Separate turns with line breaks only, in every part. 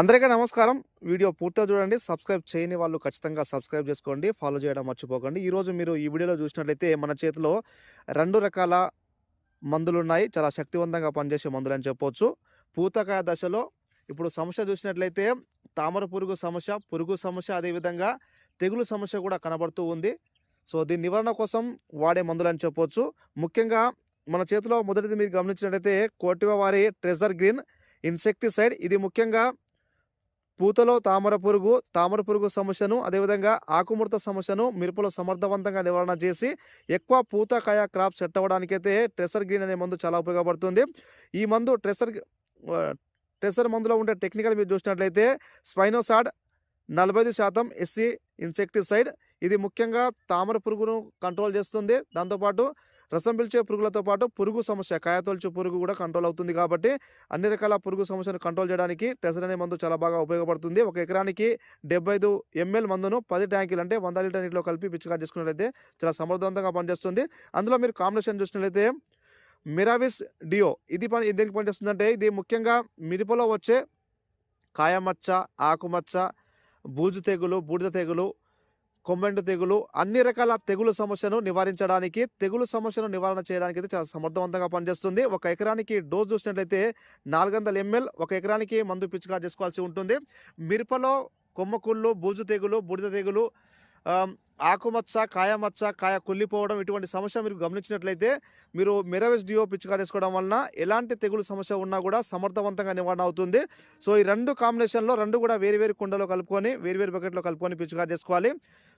అందరికీ నమస్కారం. వీడియో పూర్తిగా చూడండి. సబ్స్క్రైబ్ చేయని వాళ్ళు ఖచ్చితంగా సబ్స్క్రైబ్ చేసుకోండి. ఫాలో చేయడం మర్చిపోకండి. ఈరోజు మీరు ఈ వీడియోలో చూసినట్లయితే మన చేతిలో రెండు రకాల మందులు ఉన్నాయి చాలా శక్తివంతంగా పనిచేసే మందులు అని చెప్పొచ్చు. పూతకాయ దశలో ఇప్పుడు సమస్య చూసినట్లయితే తామర పురుగు సమస్య పురుగు సమస్య అదేవిధంగా తెగులు సమస్య కూడా కనబడుతూ ఉంది. సో దీని నివారణ కోసం వాడే మందులు అని చెప్పొచ్చు. ముఖ్యంగా మన చేతిలో మొదటిది మీరు గమనించినట్లయితే కోటివ వారి ట్రెజర్ గ్రీన్ ఇన్సెక్టిసైడ్. ఇది ముఖ్యంగా పూతలో తామర పురుగు తామర పురుగు సమస్యను అదేవిధంగా ఆకుముడత సమస్యను మిరపలో సమర్థవంతంగా నివారణ చేసి ఎక్కువ పూత కాయ క్రాప్ సెట్ అవ్వడానికైతే ట్రెసర్ గ్రీన్ అనే మందు చాలా ఉపయోగపడుతుంది. ఈ మందు ట్రెసర్ ట్రెసర్ మందులో ఉండే టెక్నికల్ మీరు చూసినట్లయితే స్పైనోసాడ్ నలభై శాతం ఎస్సీ ఇన్సెక్టిసైడ్ ఇది ముఖ్యంగా తామర పురుగును కంట్రోల్ చేస్తుంది. దాంతోపాటు రసం పిలిచే పురుగులతో పాటు పురుగు సమస్య కాయతొలచు పురుగు కూడా కంట్రోల్ అవుతుంది కాబట్టి అన్ని రకాల పురుగు సమస్యను కంట్రోల్ చేయడానికి టెసర్ అనే మందు చాలా బాగా ఉపయోగపడుతుంది. ఒక ఎకరానికి డెబ్బై ఐదు ఎంఎల్ మందును పది ట్యాంకులు అంటే వంద లీటర్ నీటిలో కలిపి పిచ్చిగా చేసుకున్నట్లయితే చాలా సమర్థవంతంగా పనిచేస్తుంది. అందులో మీరు కాంబినేషన్ చూసినట్లయితే మిరావిస్ డియో ఇది పని దేనికి పనిచేస్తుందంటే ఇది ముఖ్యంగా మిరపలో వచ్చే కాయమచ్చ ఆకుమచ్చ బూజు తెగులు బూడిద తెగులు కొమ్మెండు తెగులు అన్ని రకాల తెగులు సమస్యను నివారించడానికి తెగులు సమస్యను నివారణ చేయడానికి అయితే చాలా సమర్థవంతంగా పనిచేస్తుంది. ఒక ఎకరానికి డోస్ చూసినట్లయితే నాలుగు వందల ఎంఎల్ ఒక ఎకరానికి మందు పిచ్చిగా చేసుకోవాల్సి ఉంటుంది. మిరపలో కొమ్మకుళ్ళు బూజు తెగులు బూడిద తెగులు ఆకుమచ్చ కాయమచ్చ కాయ కుళ్ళిపోవడం ఇటువంటి సమస్య మీరు గమనించినట్లయితే మీరు మిరవెస్ డియో పిచ్చిగా చేసుకోవడం వలన ఎలాంటి తెగులు సమస్య ఉన్నా కూడా సమర్థవంతంగా నివారణ అవుతుంది. సో ఈ రెండు కాంబినేషన్లో రెండు కూడా వేరు వేరు కుండలో కలుపుకొని వేరువేరు బకెట్లో కలుపుకొని పిచ్చిగా చేసుకోవాలి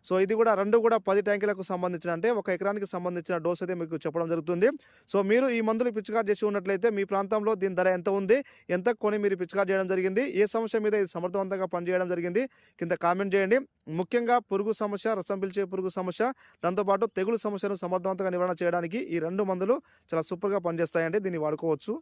సో ఇది కూడా రెండు కూడా పది ట్యాంకులకు సంబంధించిన అంటే ఒక ఎకరానికి సంబంధించిన డోస్ అయితే మీకు చెప్పడం జరుగుతుంది. సో మీరు ఈ మందులు పిచ్చిగా చేసి ఉన్నట్లయితే మీ ప్రాంతంలో దీని ధర ఎంత ఉంది ఎంత కొని మీరు పిచ్చిగా చేయడం జరిగింది ఏ సమస్య మీద ఇది సమర్థవంతంగా పనిచేయడం జరిగింది కింద కామెంట్ చేయండి. ముఖ్యంగా పురుగు సమస్య రసం పిలిచే పురుగు సమస్య దాంతోపాటు తెగులు సమస్యను సమర్థవంతంగా నివారణ చేయడానికి ఈ రెండు మందులు చాలా సూపర్గా పనిచేస్తాయండి. దీన్ని వాడుకోవచ్చు.